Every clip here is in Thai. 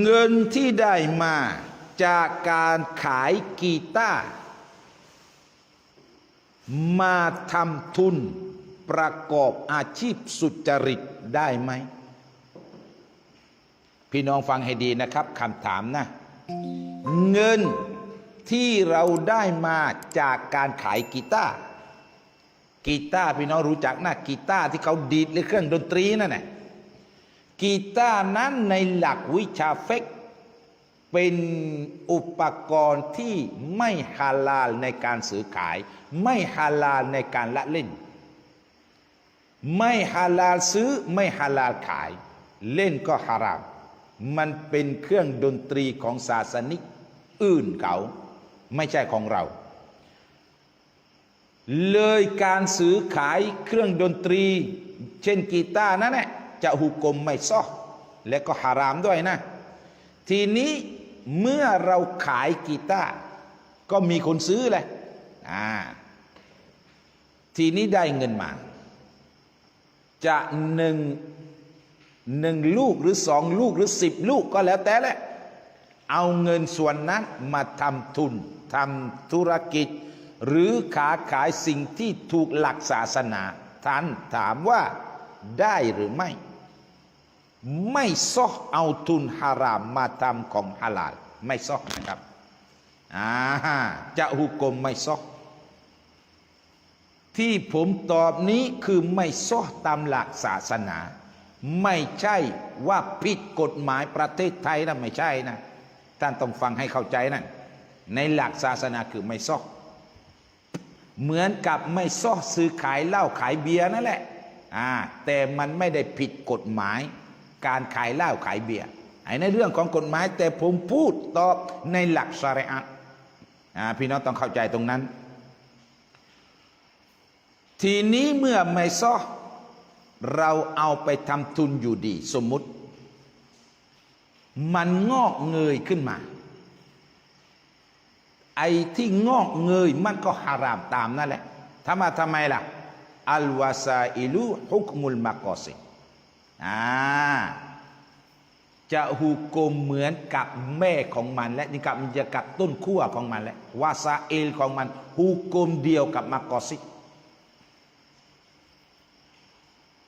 เงินที่ได้มาจากการขายกีตาร์มาทำทุนประกอบอาชีพสุจริตได้ไหม พี่น้องฟังให้ดีนะครับคำถามนะ เงินที่เราได้มาจากการขายกีตาร์กีตาร์พี่น้องรู้จักนะกีตาร์ที่เขาดีดหรือเครื่องดนตรีนั่นแหละ กีตาร์นั้นในหลักวิชาเฟกเป็นอุปกรณ์ที่ไม่ฮาลาลในการซื้อขาย ไม่ฮาลาลในการละเล่น ไม่ฮาลาลซื้อไม่ฮาลาลขาย เล่นก็ฮาราม มันเป็นเครื่องดนตรีของศาสนิกอื่นเขา ไม่ใช่ของเรา เลยการซื้อขายเครื่องดนตรี เช่นกีตาร์นั่นแหละ จะหุกกลมไม่ซ้อและก็ฮารามด้วยนะ ทีนี้เมื่อเราขายกีตาร์ก็มีคนซื้อแหละอ่าทีนี้ได้เงินมา จะหนึ่งหนึ่งลูกหรือสองลูกหรือสิบลูกก็แล้วแต่แหละ เอาเงินส่วนนั้นมาทำทุนทำธุรกิจ หรือขาขายสิ่งที่ถูกหลักศาสนาท่านถามว่าได้หรือไม่ ไม่ซอกเอาทุนฮารามมาทำของฮาลาลไม่ซอกนะครับอ่าจะหุกกมไม่ซอก ที่ผมตอบนี้คือไม่ซอกตามหลักศาสนา ไม่ใช่ว่าผิดกฎหมายประเทศไทยนะไม่ใช่นะท่านต้องฟังให้เข้าใจนะในหลักศาสนาคือไม่ซอก เหมือนกับไม่ซอกซื้อขายเหล้าขายเบียร์นั่นแหละอ่าแต่มันไม่ได้ผิดกฎหมาย การขายเหล้าขายเบียร์ไอ้ในเรื่องของกฎหมาย แต่ผมพูดตอบในหลักชารีอะพี่น้องต้องเข้าใจตรงนั้น ทีนี้เมื่อไม่ซ้อเราเอาไปทำทุนอยู่ดี สมมุติ มันงอกเงยขึ้นมา ไอ้ที่งอกเงยมันก็ฮารามตามนั่นแหละทำมาทำไมล่ะอัลวาซาอิลูฮุกมุลมากอสิ อ่าจะหุกกลมเหมือนกับแม่ของมัน และนี่กับมันจะกับต้นขั้วของมันและวาซาเอลของมันหุกกลมเดียวกับมากอสิ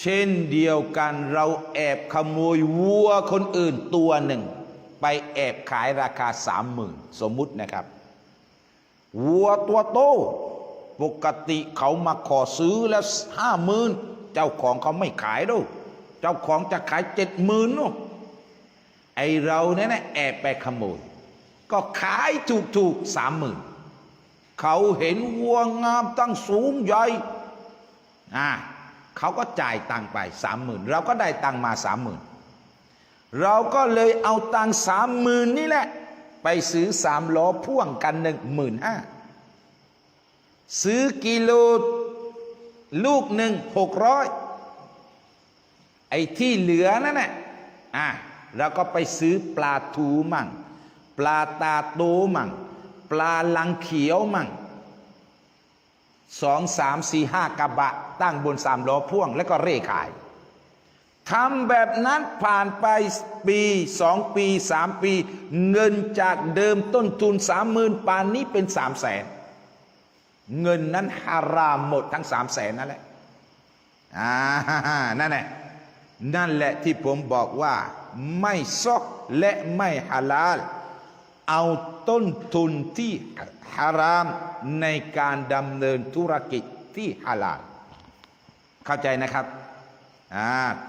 เช่นเดียวกันเราแอบขโมยวัวคนอื่นตัวหนึ่ง ไปแอบขายราคาสามหมื่นสมมุตินะครับวัวตัวโตปกติเขามาขอซื้อแล้วห้าหมื่นเจ้าของเขาไม่ขายดู เจ้าของจะขายเจ็ดหมื่นนู่ไอเราเนี่ยนะแอบไปขโมย ก็ขายถูกถูกสามหมื่นเขาเห็นวัวงามตั้งสูงใหญ่อ่าเขาก็จ่ายตังไปสามหมื่นเราก็ได้ตังมาสามหมื่นเราก็เลยเอาตังสามหมื่นนี่แหละ ไปซื้อสามล้อพ่วงกันหนึ่งหมื่นห้าซื้อกิโลลูกหนึ่งหกร้อย อ้ที่เหลือนั่นน่ะอะเราก็ไปซื้อปลาทูมั่ง ปลาตาโตมั่ง ปลาลังเขียวมั่งสองสามสี่ห้ากระบะ ตั้งบนสามล้อพ่วง แล้วก็เร่ขายทำแบบนั้นผ่านไปปีสองปีสามปี เงินจากเดิมต้นทุนสามหมื่นปานนี้เป็นสามแสนเงินนั้นฮารามหมดทั้งสามแสนนั่นแหละอ่านั่นแหละ นั่นแหละที่ผมบอกว่า ไม่ซอกและไม่ฮาลาล เอาต้นทุนที่ฮารามในการดำเนินธุรกิจที่ฮาลาล เข้าใจนะครับ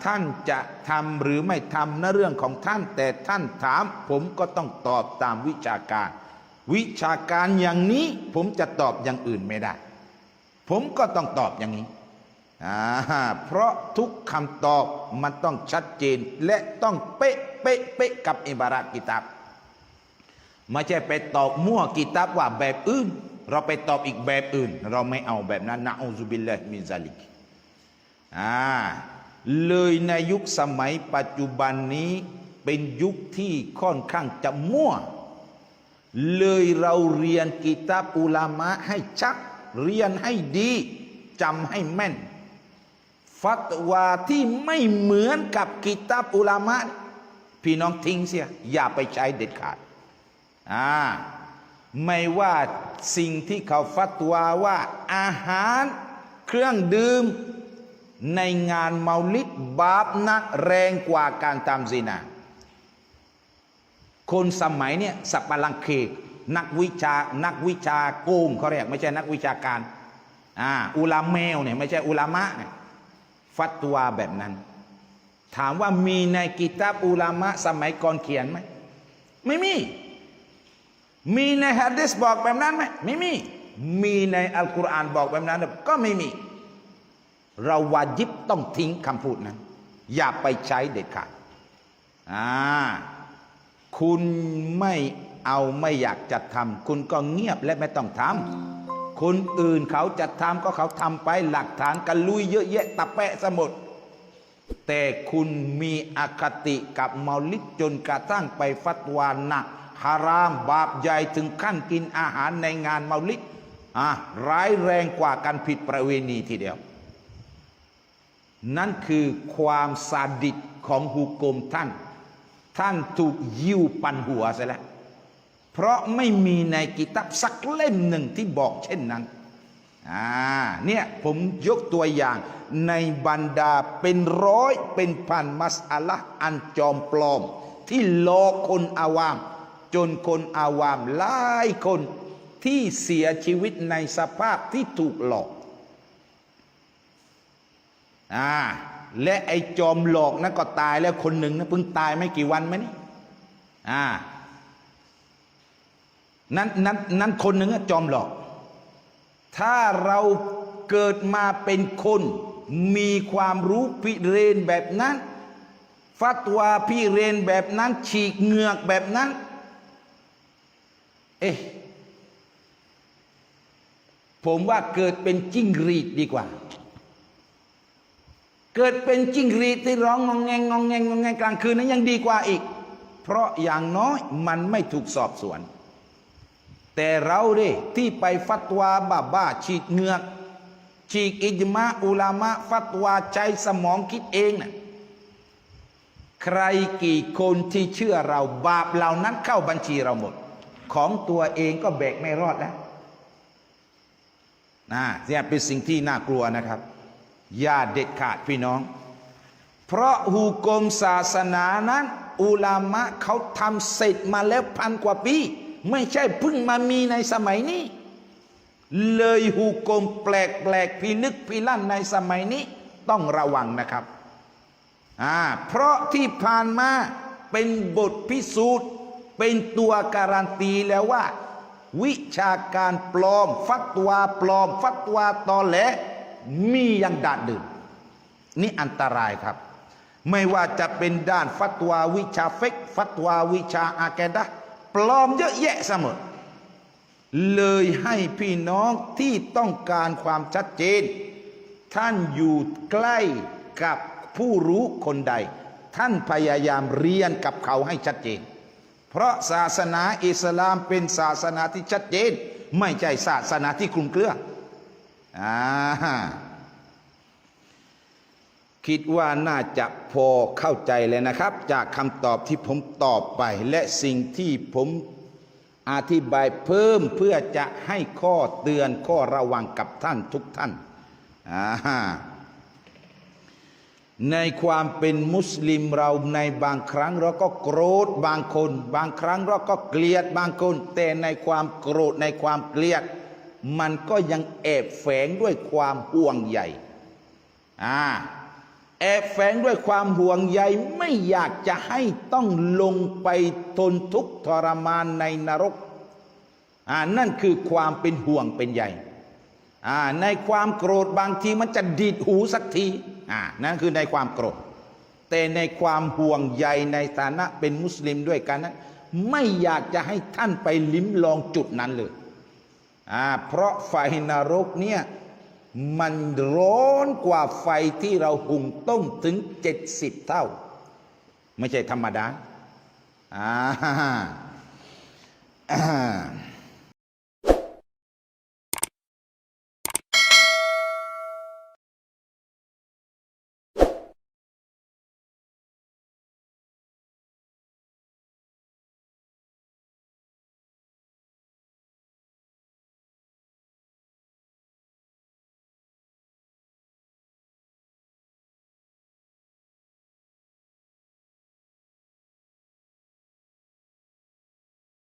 ท่านจะทำหรือไม่ทำนะเรื่องของท่าน แต่ท่านถาม ผมก็ต้องตอบตามวิชาการ วิชาการอย่างนี้ผมจะตอบอย่างอื่นไม่ได้ ผมก็ต้องตอบอย่างนี้ เพราะทุกคำตอบมันต้องชัดเจนและต้องเป๊ะเป๊ะเป๊ะกับอิบาระกิตับไม่ใช่ไปตอบมั่วกิตับว่าแบบอื่น เราไปตอบอีกแบบอื่น เราไม่เอาแบบนั้นนะอูซุบิลลาฮิมินซาลิกอ่าเลยในยุคสมัยปัจจุบันนี้เป็นยุคที่ค่อนข้างจะมั่ว เลยเราเรียนกิตาบอุลามะให้ชัก เรียนให้ดีจำให้แม่น ฟัตวาที่ไม่เหมือนกับกิตาบอุลามะ พี่น้องทิ้งเสีย อย่าไปใช้เด็ดขาดอ่าไม่ว่าสิ่งที่เขาฟัตวาว่าอาหารเครื่องดื่ม ในงานเมาลิดบาปนักแรงกว่าการทำซินาคนสมัยเนี่ยสับปะลังเคกนักวิชานักวิชาโกงเขาเรียกไม่ใช่นักวิชาการอ่าอุลามเมลเนี่ยไม่ใช่อุลามะเนี่ย ฟัตวาแบบนั้น ถามว่ามีในกิตาบอุลามะสมัยก่อนเขียนไหมไม่มี มีในฮะดิษบอกแบบนั้นไหมไม่มี มีในอัลกุรอานบอกแบบนั้นก็ไม่มี เราวาจิบต้องทิ้งคำพูดนั้น อย่าไปใช้เด็ดขาดอ่าคุณไม่เอาไม่อยากจะทำคุณก็เงียบและไม่ต้องทำ คนอื่นเขาจะทำก็เขาทำไปหลักฐานกันลุยเยอะแยะตะแปะสมุดแต่คุณมีอคติกับเมาลิดจนกระทั่งไปฟัตวาหนักฮารามบาปใหญ่ถึงขั้นกินอาหารในงานเมาลิดอะร้ายแรงกว่าการผิดประเวณีทีเดียว นั่นคือความซาดิสของฮุกกลมท่าน ท่านถูกยิวปันหัวซะแล้ว เพราะไม่มีในกิตับสักเล่มหนึ่งที่บอกเช่นนั้นอ่าเนี่ยผมยกตัวอย่างในบรรดาเป็นร้อยเป็นพันมัสอาละอันจอมปลอม ที่หลอกคนอาวาม จนคนอาวามหลายคนที่เสียชีวิตในสภาพที่ถูกหลอกอ่าและไอ้จอมหลอกนั้นก็ตายแล้วคนหนึ่งนะเพิ่งตายไม่กี่วันไหมนี่อ่า นั้นนั้นนั้นคนหนึ่งจอมหลอก ถ้าเราเกิดมาเป็นคนมีความรู้พิเรนแบบนั้น ฟัตวาพิเรนแบบนั้น ฉีกเงือกแบบนั้น เอ๊ะผมว่าเกิดเป็นจิ้งรีดดีกว่า เกิดเป็นจิ้งรีดที่ร้องงองแงงงองแงงงองแงงกลางคืนนั้นยังดีกว่าอีก เพราะอย่างน้อยมันไม่ถูกสอบสวน แต่เราเด้ที่ไปฟัตวาบ้าบ้าฉีกเงือก ฉีกอิจมาอุลามะฟัตวาใจสมองคิดเองน่ะใครกี่คนที่เชื่อเราบาปเหล่านั้นเข้าบัญชีเราหมด ของตัวเองก็แบกไม่รอดแล้วนะเนี่ยเป็นสิ่งที่น่ากลัวนะครับ อย่าเด็ดขาดพี่น้อง เพราะหูกรมศาสนานั้น อุลามะเขาทำเสร็จมาแล้วพันกว่าปี ไม่ใช่เพิ่งมามีในสมัยนี้ เลยหูกมแปลกแปลกพินึกพิลั่นในสมัยนี้ต้องระวังนะครับอ่าเพราะที่ผ่านมาเป็นบทพิสูจน์ เป็นตัวการันตีแล้วว่า วิชาการปลอม ฟัตวาปลอม ฟัตวาตอแหลมีอย่างดาดดื่นนี่อันตรายครับ ไม่ว่าจะเป็นด้านฟัตวาวิชาเฟกฟัตวาวิชาอาแกดะ ปลอมเยอะแยะเสมอเลยให้พี่น้องที่ต้องการความชัดเจน ท่านอยู่ใกล้กับผู้รู้คนใด ท่านพยายามเรียนกับเขาให้ชัดเจน เพราะศาสนาอิสลามเป็นศาสนาที่ชัดเจน ไม่ใช่ศาสนาที่คลุมเครืออ่า คิดว่าน่าจะพอเข้าใจเลยนะครับ จากคำตอบที่ผมตอบไป และสิ่งที่ผมอธิบายเพิ่มเพื่อจะให้ข้อเตือนข้อระวังกับท่านทุกท่านาในความเป็นมุสลิมเราในบางครั้งเราก็โกรธบางคน บางครั้งเราก็เกลียดบางคน แต่ในความโกรธในความเกลียด มันก็ยังแอบแฝงด้วยความห่วงใยอ่า แอบแฝงด้วยความห่วงใยไม่อยากจะให้ต้องลงไปทนทุกข์ทรมานในนรกอ่านั่นคือความเป็นห่วงเป็นใยอ่าในความโกรธบางทีมันจะดีดหูสักทีอ่านั่นคือในความโกรธ แต่ในความห่วงใยในฐานะเป็นมุสลิมด้วยกันนั้นไม่อยากจะให้ท่านไปลิ้มลองจุดนั้นเลยอ่าเพราะไฟนรกเนี่ย มันร้อนกว่าไฟที่เราหุงต้มถึงเจ็ดสิบเท่า ไม่ใช่ธรรมดาอ่า